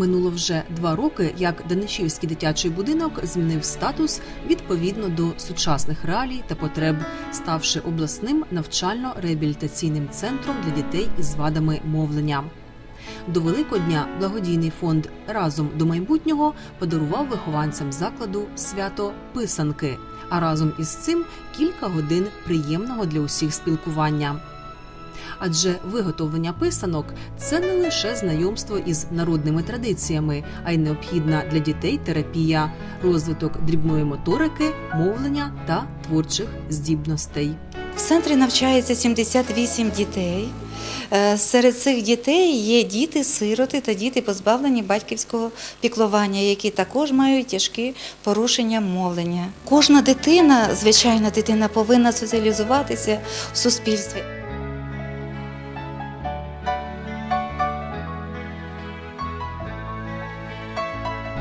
Минуло вже два роки, як Данишівський дитячий будинок змінив статус відповідно до сучасних реалій та потреб, ставши обласним навчально-реабілітаційним центром для дітей із вадами мовлення. До Великодня благодійний фонд Разом до майбутнього подарував вихованцям закладу свято писанки, а разом із цим кілька годин приємного для усіх спілкування. Адже виготовлення писанок це не лише знайомство із народними традиціями, а й необхідна для дітей терапія, розвиток дрібної моторики, мовлення та творчих здібностей. В центрі навчається 78 дітей. Е, Серед цих дітей є діти-сироти та діти, позбавлені батьківського піклування, які також мають тяжкі порушення мовлення. Кожна дитина, звичайна дитина, повинна соціалізуватися в суспільстві.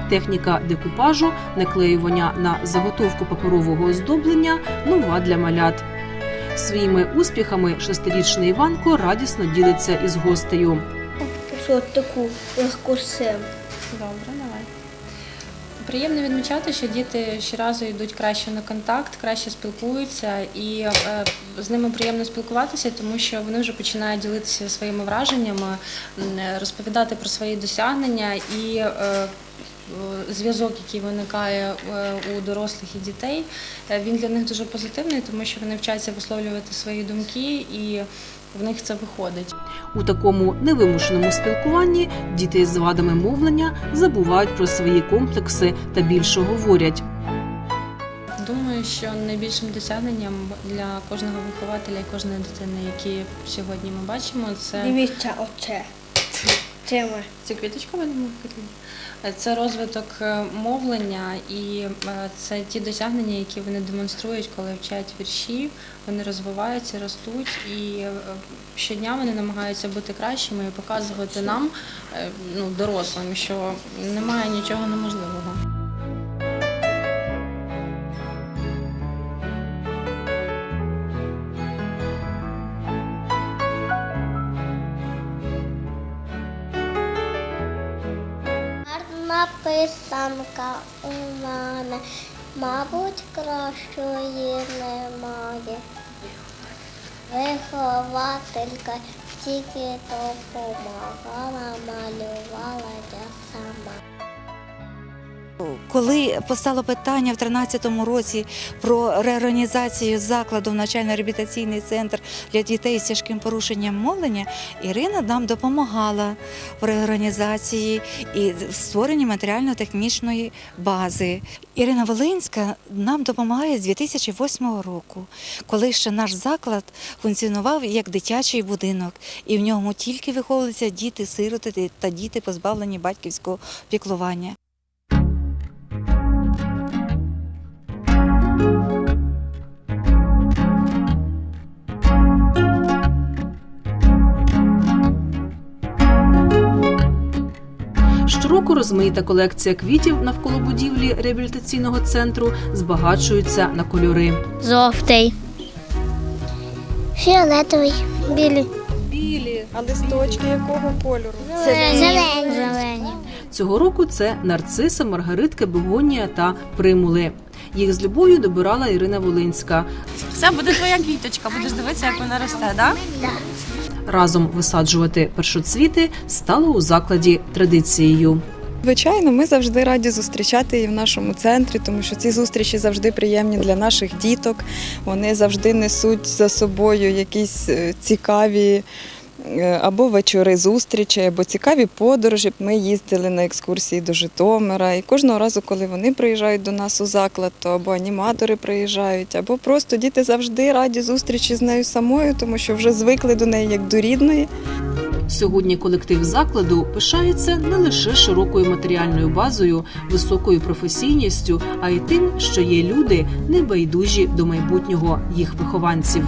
Техніка декупажу, наклеювання на заготовку паперового оздоблення нова для малят. Своїми успіхами шестирічний Іванко радісно ділиться із гостею. Що таку легку сим. Добре, давай. Приємно відмічати, що діти щоразу йдуть краще на контакт, краще спілкуються, і е, з ними приємно спілкуватися, тому що вони вже починають ділитися своїми враженнями, розповідати про свої досягнення і е, е, зв'язок, який виникає е, у дорослих і дітей, е, він для них дуже позитивний, тому що вони вчаться висловлювати свої думки і в них це виходить. У такому невимушеному спілкуванні діти з вадами мовлення забувають про свої комплекси та більше говорять. Думаю, що найбільшим досягненням для кожного вихователя і кожної дитини, які сьогодні ми бачимо, це Дивіться оце. Це ми. Ці квіточка хотіли? Це розвиток е, мовлення і е, це ті досягнення, які вони демонструють, коли вчать вірші. Вони розвиваються, ростуть і е, щодня вони намагаються бути кращими і показувати нам, е, ну дорослим, що немає нічого неможливого. Гарна писанка у мене, мабуть, кращої немає. Вихователька тільки допомагала, малювала Коли постало питання в 2013 році про реорганізацію закладу в навчально-реабілітаційний центр для дітей з тяжким порушенням мовлення, Ірина нам допомагала в реорганізації і в створенні матеріально-технічної бази. Ірина Волинська нам допомагає з 2008 року, коли ще наш заклад функціонував як дитячий будинок, і в ньому тільки виховуються діти-сироти та діти, позбавлені батьківського піклування. Щороку розмаїта колекція квітів навколо будівлі реабілітаційного центру збагачуються на кольори. Жовтий. Фіолетовий. Білий. Білі, а листочки якого кольору? Зелені. Зелені. Цього року це нарциси, маргаритки, бегонія та примули. Їх з любов'ю добирала Ірина Волинська. Все буде твоя квіточка, будеш дивитися, як вона росте, так? Разом висаджувати першоцвіти стало у закладі традицією. Звичайно, ми завжди раді зустрічати її в нашому центрі, тому що ці зустрічі завжди приємні для наших діток. Вони завжди несуть за собою якісь е, цікаві або вечори зустрічі, або цікаві подорожі. Ми їздили на екскурсії до Житомира, і кожного разу, коли вони приїжджають до нас у заклад, то або аніматори приїжджають, або просто діти завжди раді зустрічі з нею самою, тому що вже звикли до неї як до рідної. Сьогодні колектив закладу пишається не лише широкою матеріальною базою, високою професійністю, а й тим, що є люди небайдужі до майбутнього їх вихованців.